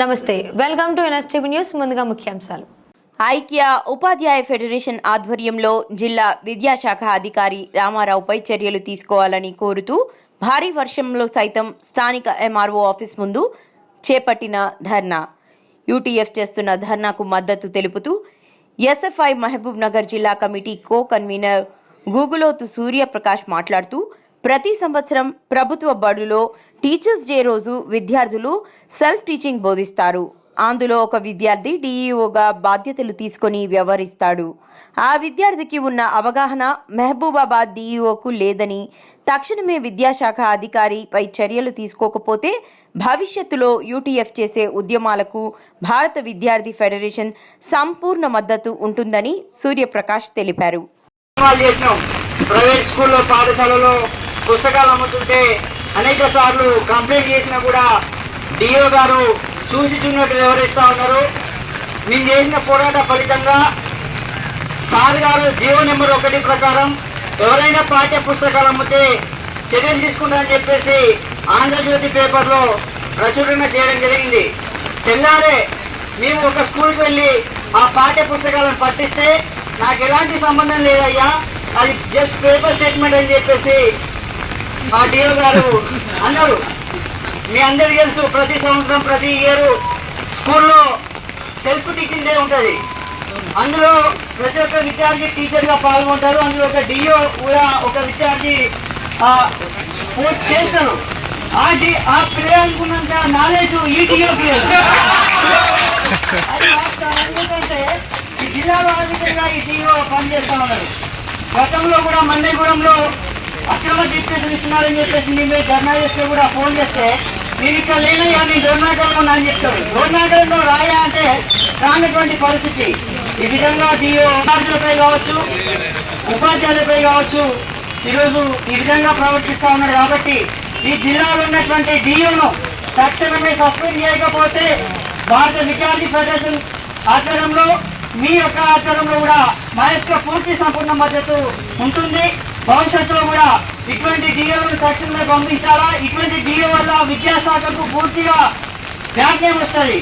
నమస్తే welcome to NSTV news ముందుగా ముఖ్యాంశాలు. ఐక్య ఉపాధ్యాయ ఫెడరేషన్ ఆధ్వర్యంలో జిల్లా విద్యాశాఖ అధికారి రామారావుపై చర్యలు తీసుకోవాలని కోరుతూ భారీ వర్షంలో సైతం స్థానిక ఎంఆర్ఓ ఆఫీస్ ముందు చేపట్టిన ధర్నా. యూటీఎఫ్ చేస్తున్న ధర్నాకు మద్దతు తెలుపుతూ ఎస్ఎఫ్ఐ మహబూబ్ నగర్ జిల్లా committee co convener Guguloth Suryaprakash మాట్లాడుతూ ప్రతి సంవత్సరం ప్రభుత్వ బడులో టీచర్స్ డే రోజు విద్యార్థులు సెల్ఫ్ టీచింగ్ బోధిస్తారు. అందులో ఒక విద్యార్థి డీఈఓగా బాధ్యతలు తీసుకొని వ్యవహరిస్తాడు. ఆ విద్యార్థికి ఉన్న అవగాహన మెహబూబాబాద్ డీఈఓకు లేదని తక్షణమే విద్యాశాఖ అధికారిపై చర్యలు తీసుకోకపోతే భవిష్యత్తులో యూటీఎఫ్ చేసే ఉద్యమాలకు భారత విద్యార్థి ఫెడరేషన్ సంపూర్ణ మద్దతు ఉంటుందని సూర్యప్రకాష్ తెలిపారు. ప్రైవేట్ స్కూల్లో పాఠశాలలో పుస్తకాలు అమ్ముతుంటే అనేక సార్లు కంప్లైంట్ చేసినా కూడా డిఓ గారు చూసి చూసినట్టు వివరిస్తూ ఉన్నారు. మేము చేసిన పోరాట ఫలితంగా సార్ గారు జియో నెంబర్ ఒకటి ప్రకారం ఎవరైనా పాఠ్య పుస్తకాలు అమ్మితే చర్యలు తీసుకుంటారని చెప్పేసి ఆంధ్రజ్యోతి పేపర్లో ప్రచురణ చేయడం జరిగింది. తెల్లారే మేము ఒక స్కూల్కి వెళ్ళి ఆ పాఠ్య పుస్తకాలను పట్టిస్తే నాకు ఎలాంటి సంబంధం లేదయ్యా. అది జస్ట్ పేపర్ స్టేట్మెంట్ అని చెప్పేసి మా డిఓ గారు అన్నారు మీ అందరికీ తెలుసు ప్రతి సంవత్సరం ప్రతి ఇయర్ స్కూల్లో సెల్ఫ్ టీచింగ్ డే ఉంటుంది. అందులో ప్రతి ఒక్క విద్యార్థి టీచర్గా పాల్గొంటారు. అందులో ఒక డిఓ కూడా ఒక విద్యార్థి చేస్తారు. ఆ డి ఆ పిల్లలకు ఉన్నంత నాలెడ్జ్ ఈ డిఓకి లేదు ఎందుకంటే ఈ జిల్లాలో అధికంగా ఈ డిఓ పనిచేస్తా ఉన్నారు. గతంలో కూడా మండలగూడెంలో అక్రమ డిప్యూషన్ ఇస్తున్నారని చెప్పేసి మేము ధర్నా చేస్తే కూడా ఫోన్ చేస్తే నేను ఇక్కడ లేనయ్యా నేను దొర్నాగరంలో ఉన్నా అని చెప్తాడు దొర్నాగరంలో రాయా అంటే రానటువంటి పరిస్థితి. ఈ విధంగా డిఓ విద్యార్థులపై కావచ్చు ఉపాధ్యాయులపై కావచ్చు ఈరోజు ఈ విధంగా ప్రవర్తిస్తూ ఉన్నారు కాబట్టి ఈ జిల్లాలో ఉన్నటువంటి డిఓను తక్షణమే సస్పెండ్ చేయకపోతే భారత విద్యార్థి ఫెడరేషన్ ఆధ్వర్యంలో మీ యొక్క ఆధ్వర్యంలో కూడా మా యొక్క పూర్తి సంపూర్ణ మద్దతు ఉంటుంది. భవిష్యత్తులో కూడా ఇటువంటి డిఎలను తక్షణమే పంపించాలా? ఇటువంటి డిఏ వల్ల విద్యాశాఖకు పూర్తిగా ప్రాధాన్యం వస్తుంది?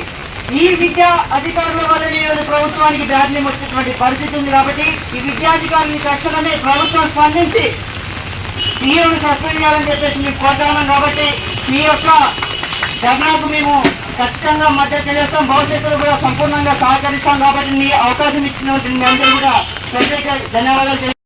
ఈ విద్యా అధికారుల వల్ల ఈరోజు ప్రభుత్వానికి ప్రాధాన్యం వచ్చినటువంటి వచ్చేటువంటి పరిస్థితి ఉంది కాబట్టి ఈ విద్యాధికారులు తక్షణమే ప్రభుత్వం స్పందించి డిఓను సస్పెండ్ చేయాలని చెప్పేసి మేము కోరుతున్నాం కాబట్టి మీ యొక్క ధర్నాకు మేము ఖచ్చితంగా మద్దతు తెలియస్తాం భవిష్యత్తులో కూడా సంపూర్ణంగా సహకరిస్తాం కాబట్టి మీ అవకాశం ఇచ్చినటువంటి మీ అందరూ కూడా ప్రత్యేక ధన్యవాదాలు